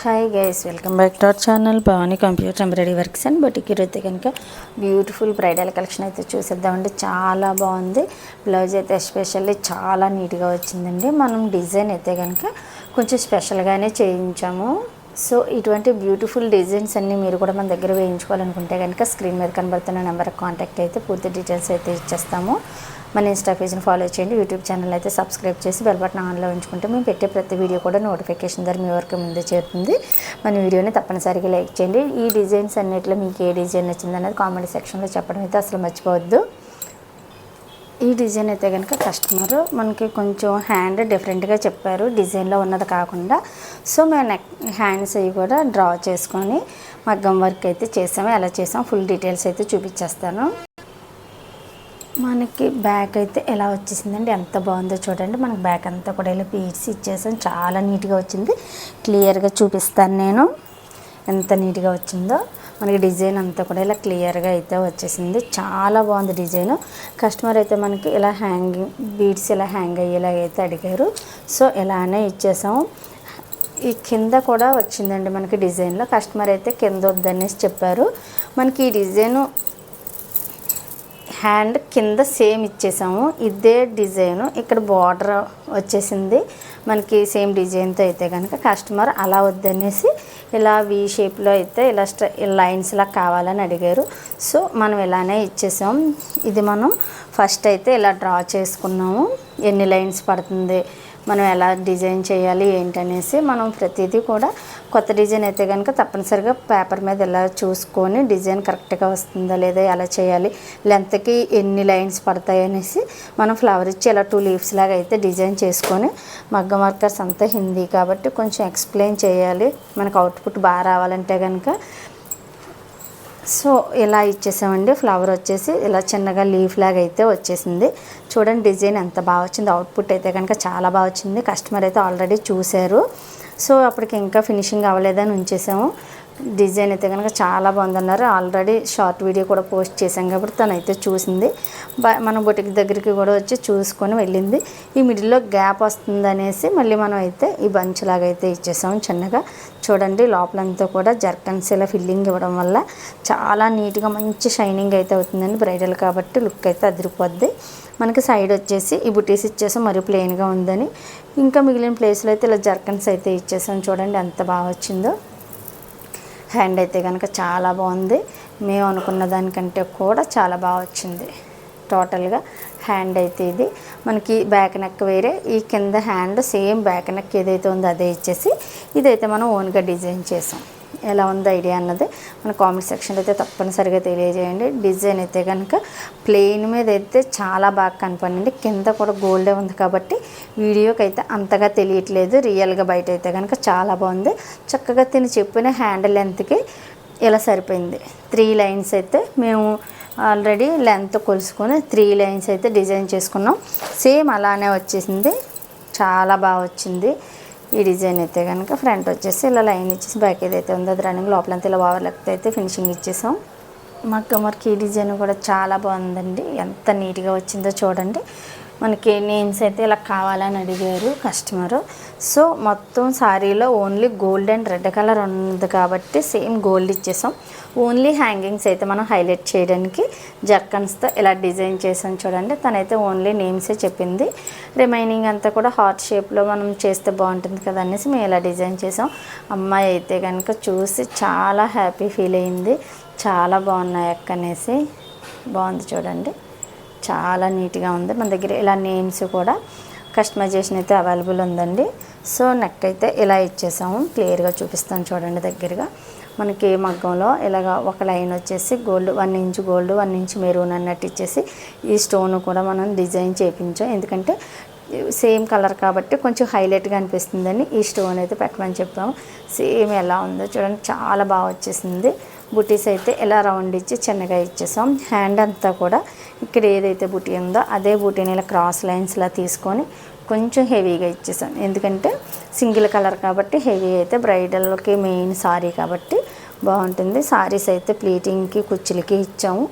Hi guys welcome back to our channel Bhavani computer embroidery works and but ఈరోజు కనుక beautiful bridal collection అయితే చూసేద్దామండి. చాలా బాగుంది. బ్లౌజ్ అయితే ఎస్పెషల్లీ చాలా నీట్గా వచ్చిందండి. మనం డిజైన్ అయితే కనుక కొంచెం స్పెషల్గానే చేయించాము. సో ఇటువంటి బ్యూటిఫుల్ డిజైన్స్ అన్నీ మీరు కూడా మన దగ్గర వేయించుకోవాలనుకుంటే కనుక స్క్రీన్ మీద కనబడుతున్న నెంబర్కి కాంటాక్ట్ అయితే పూర్తి డీటెయిల్స్ అయితే ఇచ్చేస్తాము. మన ఇన్స్టా పేజ్ని ఫాలో చేయండి యూట్యూబ్ ఛానల్ అయితే సబ్స్క్రైబ్ చేసి బెల్ బటన్ ఆన్లో ఉంచుకుంటే మేము పెట్టే ప్రతి వీడియో కూడా నోటిఫికేషన్ ద్వారా మీ వరకు ముందే చేరుతుంది. మన వీడియోని తప్పనిసరిగా లైక్ చేయండి. ఈ డిజైన్స్ అన్నిటిలో మీకు ఏ డిజైన్ నచ్చింది అనేది కామెంట్ సెక్షన్లో చెప్పడం అయితే అసలు మర్చిపోవద్దు. ఈ డిజైన్ అయితే కనుక కస్టమర్ మనకి కొంచెం హ్యాండ్ డిఫరెంట్గా చెప్పారు. డిజైన్లో ఉన్నది కాకుండా సో మేము నెక్ హ్యాండ్స్ అవి కూడా డ్రా చేసుకొని మగ్గం వర్క్ అయితే చేసాము. ఎలా చేసాం ఫుల్ డీటెయిల్స్ అయితే చూపించేస్తాను. మనకి బ్యాక్ అయితే ఎలా వచ్చేసిందండి? ఎంత బాగుందో చూడండి. మనకి బ్యాక్ అంతా కూడా ఇలా పీట్స్ ఇచ్చేసాం. చాలా నీట్గా వచ్చింది. క్లియర్గా చూపిస్తాను నేను. ఎంత నీట్గా వచ్చిందో. మనకి డిజైన్ అంతా కూడా ఇలా క్లియర్గా అయితే వచ్చేసింది. చాలా బాగుంది డిజైన్. కస్టమర్ అయితే మనకి ఇలా హ్యాంగింగ్ బీడ్స్ ఇలా హ్యాంగ్ అయ్యేలాగైతే అయితే అడిగారు. సో ఇలానే ఇచ్చేసాము. ఈ కింద కూడా వచ్చిందండి మనకి డిజైన్లో. కస్టమర్ అయితే కింద వద్దనేసి చెప్పారు. మనకి ఈ డిజైను హ్యాండ్ కింద సేమ్ ఇచ్చేసాము. ఇదే డిజైన్. ఇక్కడ బార్డర్ వచ్చేసింది. మనకి సేమ్ డిజైన్తో అయితే కనుక కస్టమర్ అలా వద్దనేసి ఇలా వీ షేప్లో అయితే ఇలా స్ట్ర లైన్స్ లా కావాలని అడిగారు. సో మనం ఇలానే ఇచ్చేసాం. ఇది మనం ఫస్ట్ అయితే ఇలా డ్రా చేసుకున్నాము. ఎన్ని లైన్స్ పడుతుంది? మనం ఎలా డిజైన్ చేయాలి ఏంటనేసి మనం ప్రతిదీ కూడా కొత్త డిజైన్ అయితే కనుక తప్పనిసరిగా పేపర్ మీద ఇలా చూసుకొని డిజైన్ కరెక్ట్గా వస్తుందా లేదా ఎలా చేయాలి లెంత్కి ఎన్ని లైన్స్ పడతాయి అనేసి మనం ఫ్లవర్ ఇచ్చి ఇలా టూ లీవ్స్ లాగా అయితే డిజైన్ చేసుకొని మగ్గం వర్కర్స్ అంతా హిందీ కాబట్టి కొంచెం ఎక్స్ప్లెయిన్ చేయాలి. మనకు అవుట్పుట్ బాగా రావాలంటే కనుక సో ఇలా ఇచ్చేసామండి? ఫ్లవర్ వచ్చేసి ఇలా చిన్నగా లీఫ్ లాగా అయితే వచ్చేసింది. చూడండి డిజైన్ ఎంత బాగా వచ్చింది. అవుట్పుట్ అయితే కనుక చాలా బాగా వచ్చింది. కస్టమర్ అయితే ఆల్రెడీ చూశారు. సో అప్పటికి ఇంకా ఫినిషింగ్ అవ్వలేదని ఉంచేసాము. డిజైన్ అయితే కనుక చాలా బాగుందన్నారు. ఆల్రెడీ షార్ట్ వీడియో కూడా పోస్ట్ చేశాం కాబట్టి తనైతే చూసింది. మనం మన బొటిక్ దగ్గరికి కూడా వచ్చి చూసుకొని వెళ్ళింది. ఈ మిడిల్లో గ్యాప్ వస్తుంది అనేసి మళ్ళీ మనం అయితే ఈ బంచ్ లాగా అయితే ఇచ్చేసాం చిన్నగా. చూడండి లోపలంతా కూడా జర్కన్స్ ఇలా ఫిల్లింగ్ ఇవ్వడం వల్ల చాలా నీట్గా మంచి షైనింగ్ అయితే అవుతుందండి. బ్రైడల్ కాబట్టి లుక్ అయితే అదిరిపోద్ది. మనకి సైడ్ వచ్చేసి ఈ బుటీస్ ఇచ్చేసాం. మరి ప్లెయిన్గా ఉందని. ఇంకా మిగిలిన ప్లేస్లో అయితే ఇలా జర్కన్స్ అయితే ఇచ్చేసాం. చూడండి ఎంత బాగా వచ్చిందో. హ్యాండ్ అయితే కనుక చాలా బాగుంది. మేము అనుకున్న దానికంటే కూడా చాలా బాగా వచ్చింది. టోటల్గా హ్యాండ్ అయితే ఇది. మనకి బ్యాక్ నెక్ వేరే ఈ కింద హ్యాండ్ సేమ్ బ్యాక్ నెక్ ఏదైతే ఉందో అదే ఇచ్చేసి ఇదైతే మనం ఓన్గా డిజైన్ చేసాం. ఎలా ఉంది ఐడియా అన్నది మన కామెంట్ సెక్షన్లో అయితే తప్పనిసరిగా తెలియజేయండి. డిజైన్ అయితే కనుక ప్లెయిన్ మీద అయితే చాలా బాగా కనపడింది. కింద కూడా గోల్డే ఉంది కాబట్టి వీడియోకి అయితే అంతగా తెలియట్లేదు. రియల్గా బయట అయితే కనుక చాలా బాగుంది. చక్కగా తిని చెప్పిన హ్యాండ్ లెంత్కి ఇలా సరిపోయింది. త్రీ లైన్స్ అయితే మేము ఆల్రెడీ లెంత్ కొలుసుకొని త్రీ లైన్స్ అయితే డిజైన్ చేసుకున్నాం. సేమ్ అలానే వచ్చేసింది. చాలా బాగా వచ్చింది. ఈ డిజైన్ అయితే కనుక ఫ్రంట్ వచ్చేసి ఇలా లైన్ ఇచ్చేసి బ్యాక్ ఏదైతే ఉందో అది రన్నింగ్ లోపలంతా ఇలా ఓవర్లెక్తో అయితే ఫినిషింగ్ ఇచ్చేసాం. మగ్గం వర్క్ ఈ డిజైన్ కూడా చాలా బాగుందండి. ఎంత నీట్గా వచ్చిందో చూడండి. మనకి నేమ్స్ అయితే ఇలా కావాలని అడిగారు కస్టమర్ సో మొత్తం శారీలో only gold and red colour ఉంది కాబట్టి సేమ్ గోల్డ్ ఇచ్చేసాం. ఓన్లీ హ్యాంగింగ్స్ అయితే మనం హైలైట్ చేయడానికి జర్కన్స్తో ఇలా డిజైన్ చేసాం చూడండి. తనైతే ఓన్లీ నేమ్సే చెప్పింది. రిమైనింగ్ అంతా కూడా హార్ట్ షేప్లో మనం చేస్తే బాగుంటుంది కదా అనేసి మేము ఇలా డిజైన్ చేసాం. అమ్మాయి అయితే కనుక చూసి చాలా హ్యాపీ ఫీల్ అయింది. చాలా బాగున్నాయి అక్కనేసి బాగుంది చూడండి. చాలా నీట్గా ఉంది. మన దగ్గర ఇలా నేమ్స్ కూడా కస్టమైజేషన్ అయితే అవైలబుల్ ఉందండి. సో నెక్ అయితే ఇలా ఇచ్చేసాము. క్లియర్గా చూపిస్తాను చూడండి దగ్గరగా. మనకి మగ్గంలో ఇలాగ ఒక లైన్ వచ్చేసి gold one inch gold one inch maroon అన్నట్టు ఇచ్చేసి ఈ స్టోన్ కూడా మనం డిజైన్ చేయించాం. ఎందుకంటే సేమ్ కలర్ కాబట్టి కొంచెం హైలైట్గా అనిపిస్తుందని ఈ స్టోన్ అయితే పెట్టమని చెప్పాము. సేమ్ ఎలా ఉందో చూడండి. చాలా బాగా వచ్చేసింది. బుటీస్ అయితే ఇలా రౌండ్ ఇచ్చి చిన్నగా ఇచ్చేసాం. హ్యాండ్ అంతా కూడా ఇక్కడ ఏదైతే బుటీ ఉందో అదే బుటీని ఇలా క్రాస్ లైన్స్లా తీసుకొని కొంచెం హెవీగా ఇచ్చేసాం. ఎందుకంటే సింగిల్ కలర్ కాబట్టి హెవీ అయితే బ్రైడల్కి మెయిన్ సారీ కాబట్టి బాగుంటుంది. సారీస్ అయితే ప్లీటింగ్కి కుచ్చులకి ఇచ్చాము.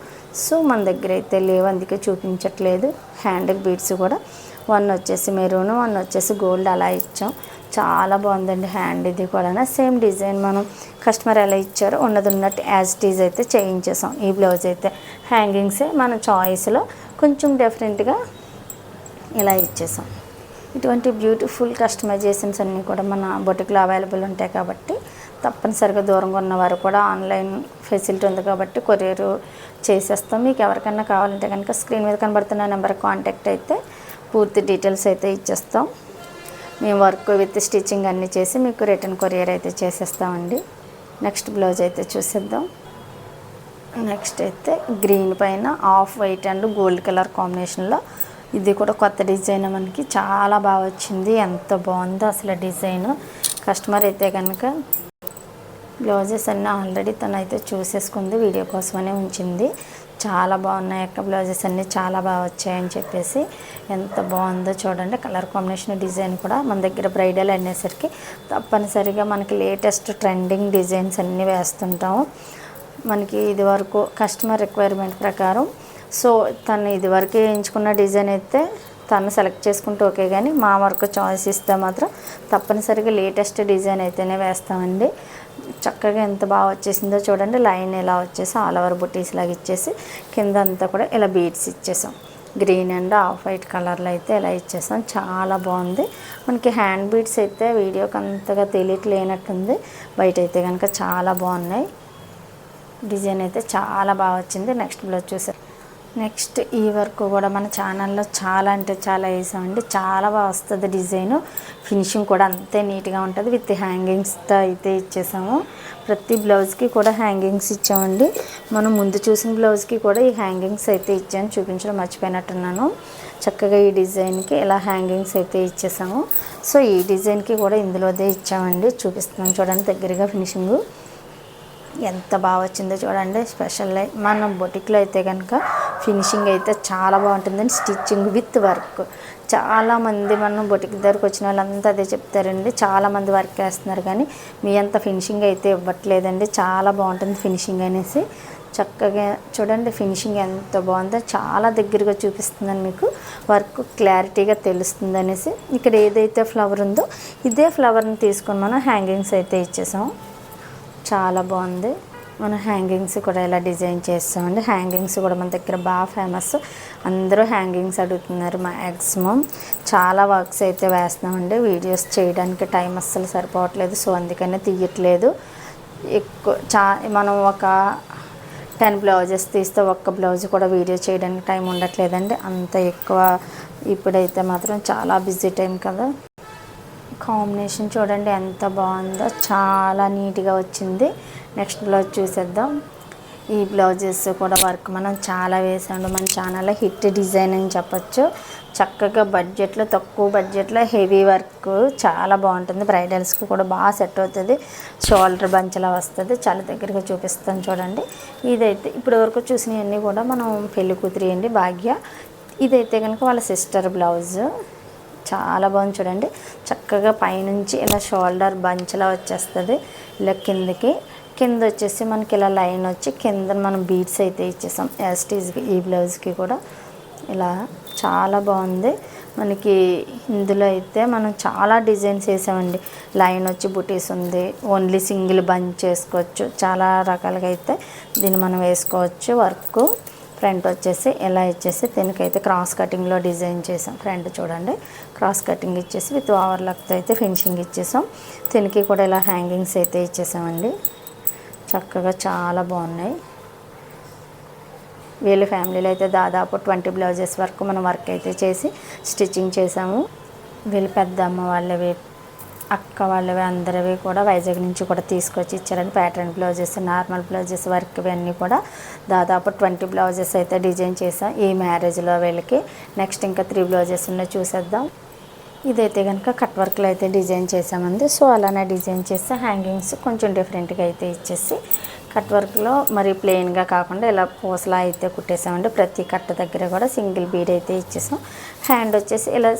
సో మన దగ్గర అయితే లేవు అందుకే చూపించట్లేదు. హ్యాండ్ బీడ్స్ కూడా వన్ వచ్చేసి మెరూన్ వన్ వచ్చేసి గోల్డ్ అలా ఇచ్చాం. చాలా బాగుందండి హ్యాండ్ ఇది కూడా సేమ్ డిజైన్ మనం కస్టమర్ ఎలా ఇచ్చారో ఉన్నది ఉన్నట్టు యాజ్ టీజ్ అయితే చేయించేసాం. ఈ బ్లౌజ్ అయితే హ్యాంగింగ్సే మన చాయిస్లో కొంచెం డిఫరెంట్గా ఇలా ఇచ్చేసాం. ఇటువంటి బ్యూటిఫుల్ కస్టమైజేషన్స్ అన్నీ కూడా మన బొటిక్లో అవైలబుల్ ఉంటాయి కాబట్టి తప్పనిసరిగా దూరంగా ఉన్నవారు కూడా ఆన్లైన్ ఫెసిలిటీ ఉంది కాబట్టి కొరియర్ చేసేస్తాం. మీకు ఎవరికైనా కావాలంటే కనుక స్క్రీన్ మీద కనబడుతున్న నెంబర్ కాంటాక్ట్ అయితే పూర్తి డీటెయిల్స్ అయితే ఇచ్చేస్తాం. మేము వర్క్ విత్ స్టిచ్చింగ్ అన్నీ చేసి మీకు రిటర్న్ కొరియర్ అయితే చేసేస్తామండి. నెక్స్ట్ బ్లౌజ్ అయితే చూసేద్దాం. నెక్స్ట్ అయితే గ్రీన్ పైన off white and gold colour కాంబినేషన్లో. ఇది కూడా కొత్త డిజైన్ మనకి. చాలా బాగా వచ్చింది. ఎంత బాగుందో అసలు డిజైన్. కస్టమర్ అయితే కనుక బ్లౌజెస్ అన్నీ ఆల్రెడీ తను అయితే చూసేసుకుంది వీడియో కోసమనే ఉంచింది. చాలా బాగున్నాయి అక్క. బ్లౌజెస్ అన్నీ చాలా బాగా వచ్చాయని చెప్పేసి ఎంత బాగుందో చూడండి. కలర్ కాంబినేషన్ డిజైన్ కూడా మన దగ్గర బ్రైడల్ అనేసరికి తప్పనిసరిగా మనకి లేటెస్ట్ ట్రెండింగ్ డిజైన్స్ అన్నీ వేస్తుంటాము. మనకి ఇది వరకు కస్టమర్ రిక్వైర్మెంట్ ప్రకారం సో తను ఇది వరకు ఎంచుకున్న డిజైన్ అయితే తను సెలెక్ట్ చేసుకుంటే ఓకే కానీ మా వరకు చాయిస్ ఇస్తే మాత్రం తప్పనిసరిగా లేటెస్ట్ డిజైన్ అయితేనే వేస్తామండి. చక్కగా ఎంత బాగా వచ్చేసిందో చూడండి. లైన్ ఎలా వచ్చేసి ఆల్ ఓవర్ బుటీస్ లాగా ఇచ్చేసి కింద అంతా కూడా ఇలా బీడ్స్ ఇచ్చేసాం. గ్రీన్ అండ్ ఆఫ్ వైట్ కలర్లో అయితే ఇలా ఇచ్చేసాం. చాలా బాగుంది. మనకి హ్యాండ్ బీడ్స్ అయితే వీడియోకి అంతగా తెలియట్లేనట్టుంది బయట అయితే కనుక చాలా బాగున్నాయి. డిజైన్ అయితే చాలా బాగా వచ్చింది. నెక్స్ట్ బ్లౌజ్ చూసారు. నెక్స్ట్ ఈ వర్క్ కూడా మన ఛానల్లో చాలా అంటే చాలా వేసామండి. చాలా బాగా వస్తుంది డిజైన్. ఫినిషింగ్ కూడా అంతే నీట్గా ఉంటుంది. విత్ హ్యాంగింగ్స్తో అయితే ఇచ్చేసాము. ప్రతి బ్లౌజ్కి కూడా హ్యాంగింగ్స్ ఇచ్చామండి. మనం ముందు చూసిన బ్లౌజ్కి కూడా ఈ హ్యాంగింగ్స్ అయితే ఇచ్చాను. చూపించడం మర్చిపోయినట్టున్నాను. చక్కగా ఈ డిజైన్కి ఇలా హ్యాంగింగ్స్ అయితే ఇచ్చేసాము. సో ఈ డిజైన్కి కూడా ఇందులోదే ఇచ్చామండి. చూపిస్తున్నాను చూడండి దగ్గరగా ఫినిషింగ్. ఎంత బాగా వచ్చిందో చూడండి. స్పెషల్ మనం బొటిక్లో అయితే కనుక ఫినిషింగ్ అయితే చాలా బాగుంటుందండి స్టిచ్చింగ్ విత్ వర్క్. చాలామంది మనం బొటిక్ దగ్గరకు వచ్చిన వాళ్ళంతా అదే చెప్తారండి. చాలామంది వర్క్ వేస్తున్నారు కానీ మీ అంత ఫినిషింగ్ అయితే ఇవ్వట్లేదండి. చాలా బాగుంటుంది ఫినిషింగ్ అనేసి. చక్కగా చూడండి ఫినిషింగ్ ఎంత బాగుందో. చాలా దగ్గరగా చూపిస్తుందని మీకు. వర్క్ క్లారిటీగా తెలుస్తుంది అనేసి. ఇక్కడ ఏదైతే ఫ్లవర్ ఉందో ఇదే ఫ్లవర్ని తీసుకొని మనం హ్యాంగింగ్స్ అయితే ఇచ్చేసాం. చాలా బాగుంది. మనం హ్యాంగింగ్స్ కూడా ఇలా డిజైన్ చేస్తామండి. హ్యాంగింగ్స్ కూడా మన దగ్గర బాగా ఫేమస్ అందరూ హ్యాంగింగ్స్ అడుగుతున్నారు మ్యాక్సిమం చాలా వర్క్స్ అయితే వేస్తున్నామండి. వీడియోస్ చేయడానికి టైం అస్సలు సరిపోవట్లేదు. సో అందుకనే తీయట్లేదు. ఎక్కువ చా మనం ఒక టెన్ బ్లౌజెస్ తీస్తే ఒక్క బ్లౌజ్ కూడా వీడియో చేయడానికి టైం ఉండట్లేదండి. అంత ఎక్కువ ఇప్పుడైతే మాత్రం చాలా బిజీ టైం కదా. కాంబినేషన్ చూడండి ఎంత బాగుందో. చాలా నీట్గా వచ్చింది. నెక్స్ట్ బ్లౌజ్ చూసేద్దాం. ఈ బ్లౌజెస్ కూడా వర్క్ మనం చాలా వేసాము మన ఛానల్లో హిట్ డిజైన్ అని చెప్పొచ్చు. చక్కగా బడ్జెట్లో తక్కువ బడ్జెట్లో హెవీ వర్క్ చాలా బాగుంటుంది. బ్రైడల్స్కి కూడా బాగా సెట్ అవుతుంది. షోల్డర్ బంచ్లా వస్తుంది. చాలా దగ్గరగా చూపిస్తాను చూడండి. ఇదైతే ఇప్పటి వరకు చూసినవన్నీ కూడా మనం పెళ్ళి కూతురి అండి భాగ్య. ఇదైతే కనుక వాళ్ళ సిస్టర్ బ్లౌజ్. చాలా బాగుంది చూడండి. చక్కగా పైనుంచి ఇలా షోల్డర్ బంచ్లా వచ్చేస్తుంది. ఇలా కిందకి. కింద వచ్చేసి మనకి ఇలా లైన్ వచ్చి కింద మనం బీట్స్ అయితే ఇచ్చేసాం. యాస్టీజ్కి ఈ బ్లౌజ్కి కూడా. ఇలా చాలా బాగుంది. మనకి ఇందులో అయితే మనం చాలా డిజైన్స్ వేసామండి. లైన్ వచ్చి బుటీస్ ఉంది. ఓన్లీ సింగిల్ బంచ్ చేసుకోవచ్చు చాలా రకాలుగా అయితే దీన్ని మనం వేసుకోవచ్చు వర్క్. ఫ్రంట్ వచ్చేసి ఎలా ఇచ్చేసి దీనికైతే క్రాస్ కటింగ్లో డిజైన్ చేసాం. ఫ్రంట్ చూడండి. క్రాస్ కటింగ్ ఇచ్చేసి విత్ ఓవర్లక్తో అయితే ఫినిషింగ్ ఇచ్చేసాం. దీనికి కూడా ఇలా హ్యాంగింగ్స్ అయితే ఇచ్చేసామండి. చక్కగా చాలా బాగున్నాయి. వీళ్ళ ఫ్యామిలీలో అయితే దాదాపు ట్వంటీ బ్లౌజెస్ వరకు మనం వర్క్ అయితే చేసి స్టిచ్చింగ్ చేసాము. వీళ్ళు పెద్ద అమ్మ వాళ్ళవి అక్క వాళ్ళవి అందరివి కూడా వైజాగ్ నుంచి కూడా తీసుకొచ్చి ఇచ్చారండి pattern blouses normal blouses work ఇవన్నీ కూడా దాదాపు ట్వంటీ బ్లౌజెస్ అయితే డిజైన్ చేసాం ఈ మ్యారేజ్లో వీళ్ళకి. నెక్స్ట్ ఇంకా త్రీ బ్లౌజెస్ ఉన్నాయి చూసేద్దాం. ఇదైతే కనుక కట్ వర్క్లో అయితే డిజైన్ చేసామండి సో అలానే డిజైన్ చేస్తే హ్యాంగింగ్స్ కొంచెం డిఫరెంట్గా అయితే ఇచ్చేసి కట్ వర్క్లో మరి ప్లెయిన్గా కాకుండా ఇలా పూసలా అయితే కుట్టేసామండి. ప్రతి కట్ట దగ్గర కూడా సింగిల్ బీడ్ అయితే ఇచ్చేసాం. హ్యాండ్ వచ్చేసి ఇలా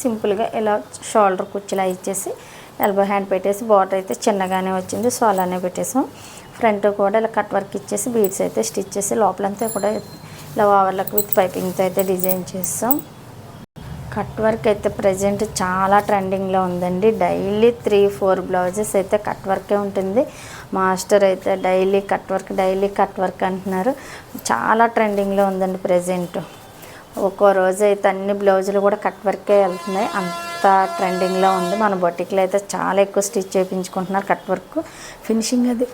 సింపుల్గా ఇలా షోల్డర్ కుర్చీలా ఇచ్చేసి ఎల్బో హ్యాండ్ పెట్టేసి బార్డర్ అయితే చిన్నగానే వచ్చింది. సో అలానే పెట్టేసాం. ఫ్రంట్ కూడా ఇలా కట్ వర్క్ ఇచ్చేసి బీడ్స్ అయితే స్టిచ్ చేసి లోపలంతా కూడా ఇలా ఓవర్లకు విత్ పైపింగ్తో అయితే డిజైన్ చేస్తాం కట్ వర్క్ అయితే ప్రజెంట్ చాలా ట్రెండింగ్లో ఉందండి. డైలీ త్రీ ఫోర్ బ్లౌజెస్ అయితే కట్ వర్కే ఉంటుంది. మాస్టర్ అయితే daily cut work daily cut work అంటున్నారు. చాలా ట్రెండింగ్లో ఉందండి ప్రజెంట్. ఒక్కో రోజు అయితే అన్ని బ్లౌజులు కూడా కట్ వర్కే వెళ్తున్నాయి. అంత ట్రెండింగ్లో ఉంది. మన బొటిక్లో అయితే చాలా ఎక్కువ స్టిచ్ చేయించుకుంటున్నారు కట్ వర్క్. ఫినిషింగ్ అది.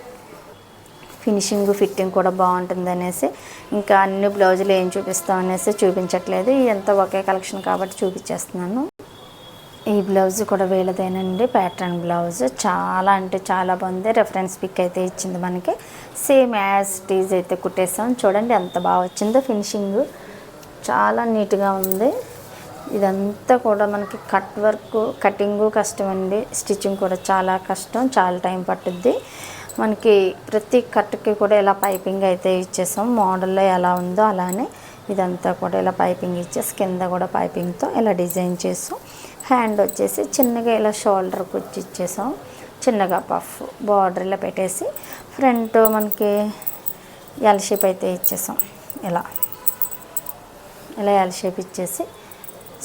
ఫినిషింగ్ ఫిట్టింగ్ కూడా బాగుంటుంది అనేసి. ఇంకా అన్ని బ్లౌజులు ఏం చూపిస్తాం అనేసి చూపించట్లేదు. ఎంత ఒకే కలెక్షన్ కాబట్టి చూపించేస్తున్నాను. ఈ బ్లౌజ్ కూడా వీళ్ళదేనండి. Pattern blouse. చాలా అంటే చాలా బాగుంది. రెఫరెన్స్ పిక్ అయితే ఇచ్చింది మనకి. సేమ్ యాజ్ టీజ్ అయితే కుట్టేసాం. చూడండి ఎంత బాగా వచ్చిందో ఫినిషింగ్. చాలా నీట్గా ఉంది. ఇదంతా కూడా మనకి కట్ వర్క్ కటింగు కష్టం అండి స్టిచ్చింగ్ కూడా చాలా కష్టం చాలా టైం పట్టుద్ది. మనకి ప్రతి కట్కి కూడా ఇలా పైపింగ్ అయితే ఇచ్చేసాం. మోడల్లో ఎలా ఉందో అలానే ఇదంతా కూడా ఇలా పైపింగ్ ఇచ్చేసి కింద కూడా పైపింగ్తో ఇలా డిజైన్ చేసాం. హ్యాండ్ వచ్చేసి చిన్నగా ఇలా షోల్డర్ కుచ్చి ఇచ్చేసాం. చిన్నగా పఫ్ బార్డర్ ఇలా పెట్టేసి ఫ్రంట్ మనకి ఎల్ షేప్ అయితే ఇచ్చేసాం. ఇలా. ఇలా ఎల్ షేప్ ఇచ్చేసి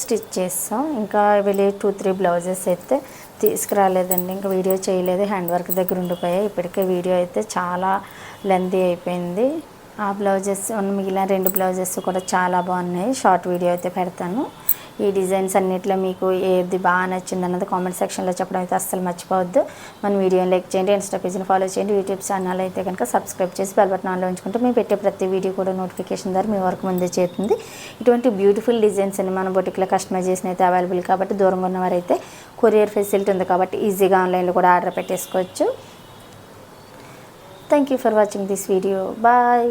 స్టిచ్ చేస్తాం. ఇంకా వెళ్ళి టూ త్రీ బ్లౌజెస్ అయితే తీసుకురాలేదండి. ఇంకా వీడియో చేయలేదు. హ్యాండ్ వర్క్ దగ్గర ఉండిపోయాయి ఇప్పటికే వీడియో అయితే చాలా లెంతీ అయిపోయింది. ఆ బ్లౌజెస్ మిగిలిన రెండు బ్లౌజెస్ కూడా చాలా బాగున్నాయి. షార్ట్ వీడియో అయితే పెడతాను. ఈ డిజైన్స్ అన్నిట్లో మీకు ఏది బాగా నచ్చింది అన్నది కామెంట్ సెక్షన్లో చెప్పడం అయితే అస్సలు మర్చిపోవద్దు. మన వీడియోని లైక్ చేయండి ఇన్స్టా పేజ్ని ఫాలో చేయండి యూట్యూబ్ ఛానల్ అయితే కనుక సబ్స్క్రైబ్ చేసి బెల్ బటన్ ఆన్లో ఉంచుకుంటే మేము పెట్టే ప్రతి వీడియో కూడా నోటిఫికేషన్ ద్వారా మీ వరకు ముందే చేరుతుంది. ఇటువంటి బ్యూటిఫుల్ డిజైన్స్ అని మన బొటిక్లో కస్టమైజ్ చేసిన అయితే అవైలబుల్ కాబట్టి దూరంగా ఉన్నవారైతే కొరియర్ ఫెసిలిటీ ఉంది కాబట్టి ఈజీగా ఆన్లైన్లో కూడా ఆర్డర్ పెట్టేసుకోవచ్చు. Thank you for watching this video bye